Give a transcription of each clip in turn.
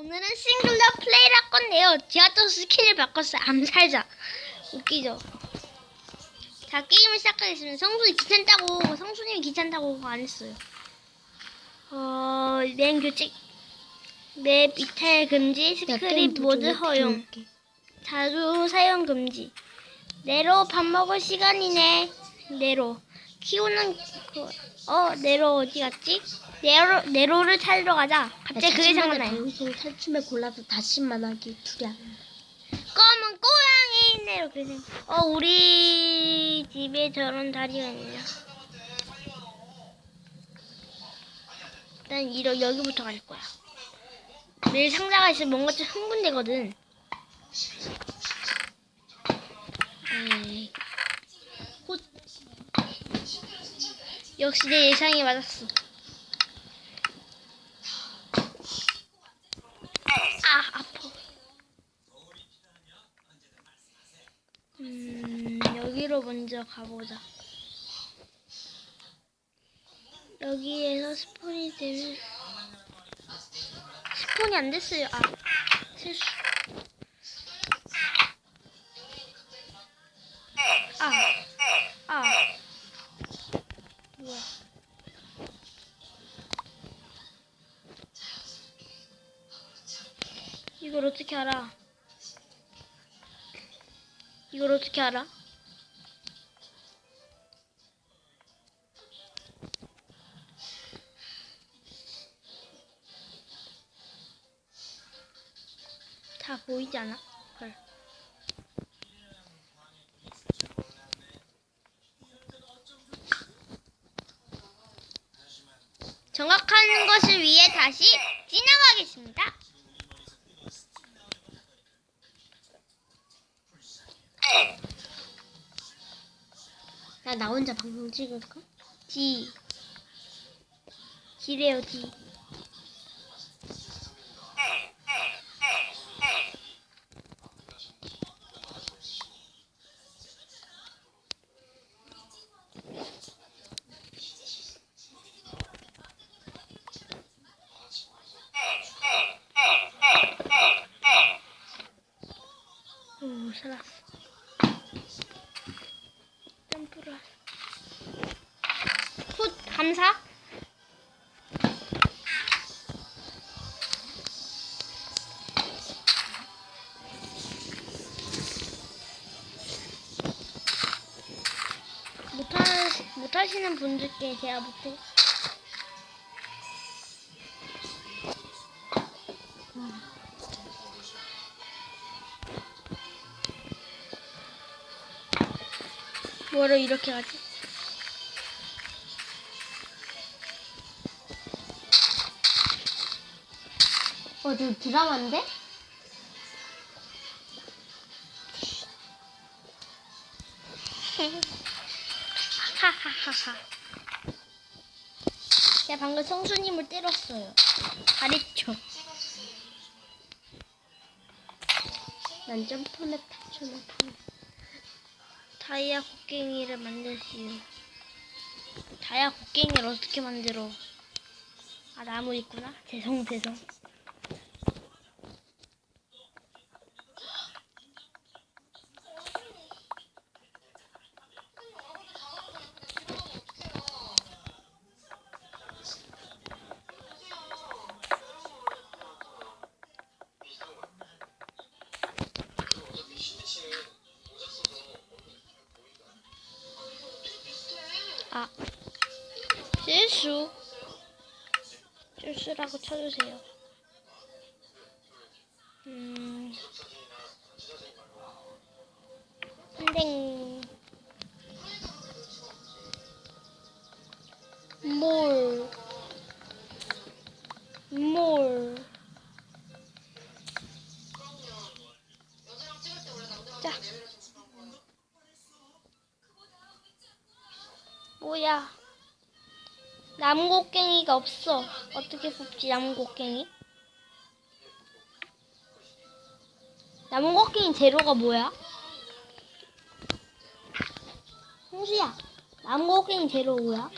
오늘은 싱글러 플레이를 할 건데요. 또 스킬을 바꿨어요. 암살자. 웃기죠? 자, 게임을 시작하겠습니다. 성순이 귀찮다고, 성순이 귀찮다고 안 했어요. 어, 랭 규칙. 맵 이탈 금지, 스크립 모드 허용. 자주 사용 금지. 네로 밥 먹을 시간이네. 네로. 키우는, 그, 어, 네로 어디 갔지? 네로, 네로를 찾으러 가자. 갑자기 그게 생각나요. 당신 탈춤에 골라서 다시만 하기 두랴. 검은 꼬양이 네로 그래. 어, 우리 집에 저런 다리가 있냐. 일단 이러 여기부터 갈 거야. 매일 상자가 있으면 뭔가 좀 흥분되거든. 에이. 헛. 역시 내 예상이 맞았어. 아, 아파. 음, 여기로 먼저 가보자. 여기에서 스폰이 되면 스폰이 안 됐어요. 아, 실수. 아, 아, 이걸 어떻게 알아? 이걸 어떻게 알아? 다 보이지 않아? 헐. 정확한 것을 위해 다시 지나가겠습니다. 나 혼자 방송 찍을까? D. D래요, D. 3사? 못하시는 분들께 제가 못해. 뭐를 이렇게 하지? 저 드라마인데? 하하하하. 제가 방금 성수님을 때렸어요. 잘했죠. 난 점프맵 푸네. 다이아 곡괭이를 만들시오. 다이아 곡괭이를 어떻게 만들어? 아 나무 있구나. 죄송 죄송. 아 실수. 실수라고 쳐주세요. 음. 땡. 몰. 몰. 야 나무곡괭이가 없어. 어떻게 뽑지 나무곡괭이? 나무곡괭이 재료가 뭐야? 홍수야 나무곡괭이 재료 뭐야?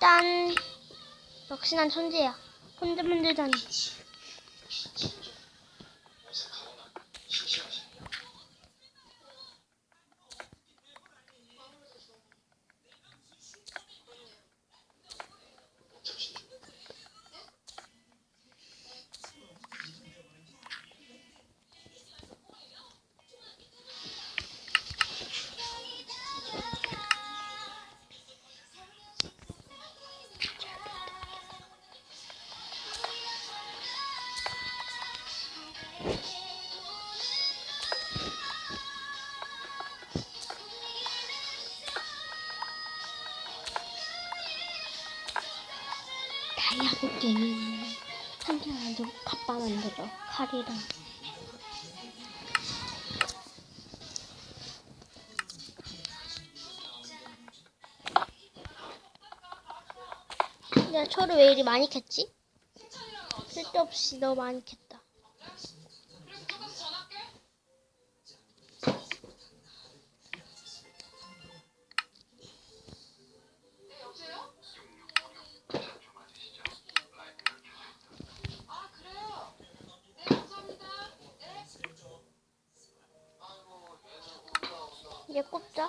짠. 역시 난 천재야. 혼자 만들다니. 다이아 곡괭이 한줄 아주 갑바 만들어 칼이랑 내가 초를 왜 이리 많이 캤지? 쓸데없이 너무 많이 캤다. 예, 얘 꼽자.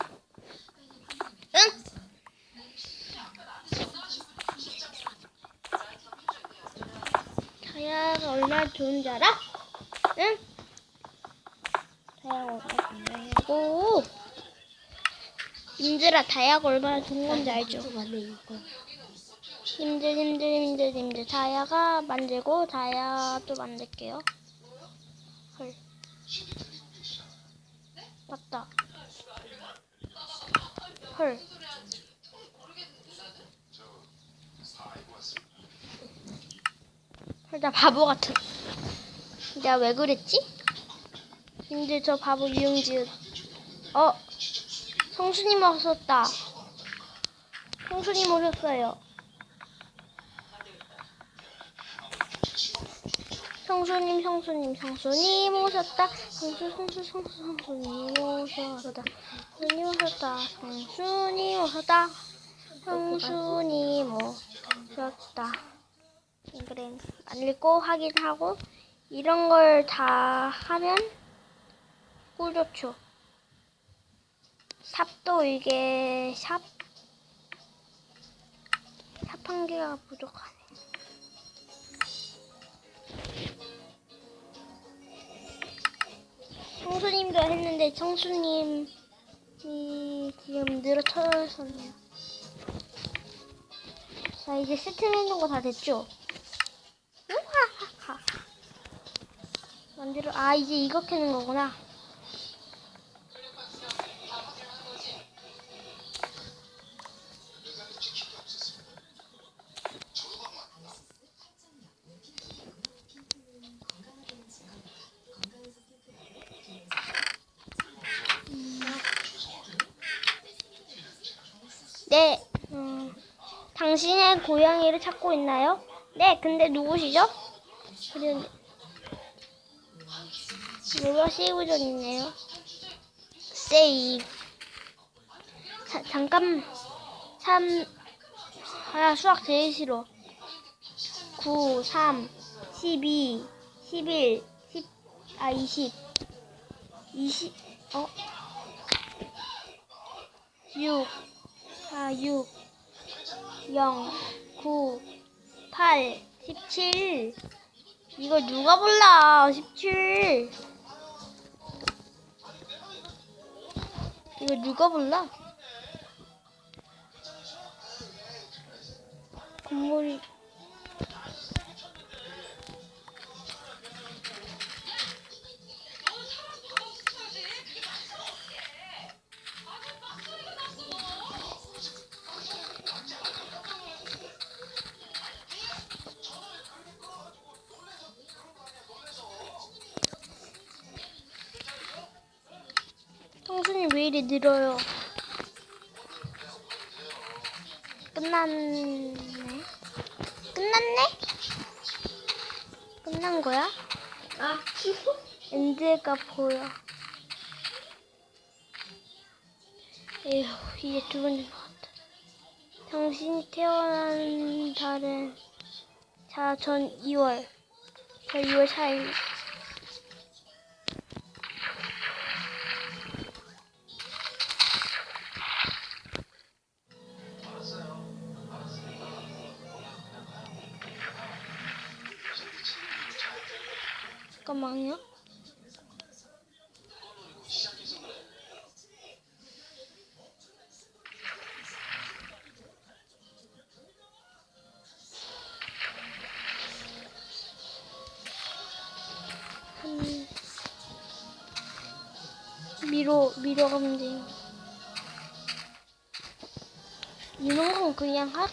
얼마나 좋은 줄 알아? 응? 다이아고 오! 님들아 다이아가 얼마나 좋은 건지 알죠? 님들 님들 님들 님들 다이아가 만들고 다이아도 만들게요 헐 맞다 헐 나 바보 같은. 내가 왜 그랬지? 님들 저 바보 유용지읒. 어, 성수님 오셨다. 성수님 오셨어요. 성수님, 성수님, 성수님 오셨다. 성수, 성수, 성수, 성수님 오셨다. 성수님 오셨다. 성수님 오셨다. 성수님 오셨다. 안 읽고 확인하고 이런 걸 다 하면 꿀 좋죠. 삽도 이게 삽, 삽 한 개가 부족하네. 청수님도 했는데 청수님이 지금 늘어쳐졌네요. 자 이제 세팅해놓은 거 다 됐죠? 우하하하. 만들어 아 이제 이거 캐는 거구나. 네. 음, 당신의 고양이를 찾고 있나요? 네. 근데 누구시죠? 그래. 뭐가 세이브전 있네요. 세이브. 자, 잠깐. 3. 아, 수학 제일 싫어. 9, 3, 12, 11, 10, 아, 20. 20, 어? 6, 4, 6, 0, 9, 8, 17. 이거 누가 몰라? 17. 이거 누가 몰라? 건물이 이리 늘어요? 끝났네. 끝났네? 끝난 거야? 아, 엔드가 보여. 에휴, 이제 두 번째 나왔다. 당신이 태어난 달은, 자, 전 2월. 저 2월 4일. 잠깐만요. 한 미로 미로 검증 이런 건 그냥 하